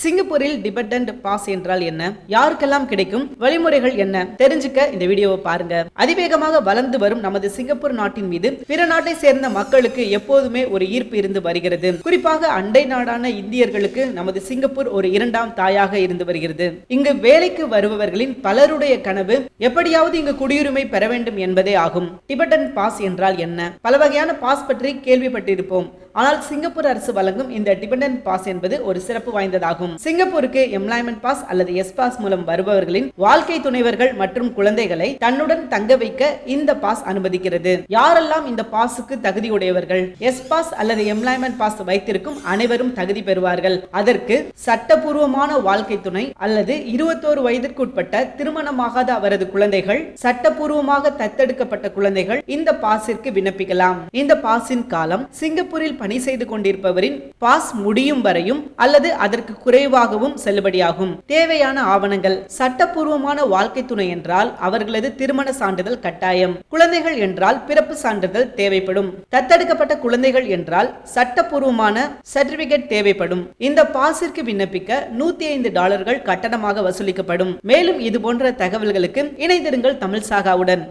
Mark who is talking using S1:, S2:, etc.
S1: சிங்கப்பூரில் dependent pass என்றால் என்ன? யாருக்கெல்லாம் கிடைக்கும்? வழிமுறைகள் என்ன? தெரிஞ்சுக்க இந்த வீடியோவை பாருங்க. அதிவேகமாக வளர்ந்து வரும் நமது சிங்கப்பூர் நாட்டின் மீது பிற நாட்டை சேர்ந்த மக்களுக்கு எப்போதுமே ஒரு ஈர்ப்பு இருந்து வருகிறது. குறிப்பாக அண்டை நாடான இந்தியர்களுக்கு நமது சிங்கப்பூர் ஒரு இரண்டாம் தாயாக இருந்து வருகிறது. இங்கு வேலைக்கு வருபவர்களின் பலருடைய கனவு எப்படியாவது இங்கு குடியுரிமை பெற வேண்டும் என்பதே ஆகும். டிபெண்டன் பாஸ் என்றால் என்ன? பல வகையான பாஸ் பற்றி கேள்விப்பட்டிருப்போம். ஆனால் சிங்கப்பூர் அரசு வழங்கும் இந்த டிபெண்டன்ட் பாஸ் என்பது ஒரு சிறப்பு வாய்ந்ததாகும். ஆகும். சிங்கப்பூருக்கு எம்ப்ளாய்மெண்ட் பாஸ் அல்லது எஸ் பாஸ் மூலம் வருபவர்களின் வாழ்க்கை துணைவர்கள் மற்றும் குழந்தைகளை தன்னுடன் தங்க வைக்க இந்த பாஸ் அனுமதிக்கிறது. யாரெல்லாம் இந்த பாஸுக்கு தகுதியுடையவர்கள் எஸ் பாஸ் அல்லது எம்ப்ளாய்மெண்ட் பாஸ் வைத்திருக்கும் அனைவரும் தகுதி பெறுவார்கள். அதற்கு சட்டபூர்வமான வாழ்க்கை துணை அல்லது இருபத்தோரு வயதிற்குட்பட்ட திருமணமாகாத அவரது குழந்தைகள் சட்டபூர்வமாக தத்தெடுக்கப்பட்ட குழந்தைகள் இந்த பாஸிற்கு விண்ணப்பிக்கலாம். இந்த பாஸின் காலம் சிங்கப்பூரில் பணி செய்து கொண்டிருப்பவரின் பாஸ் முடியும் வரையும் அல்லது அதற்கு குறைவாகவும் செல்லுபடியாகும். தேவையான ஆவணங்கள் சட்டப்பூர்வமான வாழ்க்கை துணை என்றால் அவர்களது திருமண சான்றிதழ் கட்டாயம். குழந்தைகள் என்றால் பிறப்பு சான்றிதழ் தேவைப்படும். தத்தெடுக்கப்பட்ட குழந்தைகள் என்றால் சட்டபூர்வமான சர்டிபிகேட் தேவைப்படும். இந்த பாசிற்கு விண்ணப்பிக்க நூத்தி ஐந்து டாலர்கள் கட்டணமாக வசூலிக்கப்படும். மேலும் இது போன்ற தகவல்களுக்கு இணைந்திருங்கள் தமிழ் சாகாவுடன்.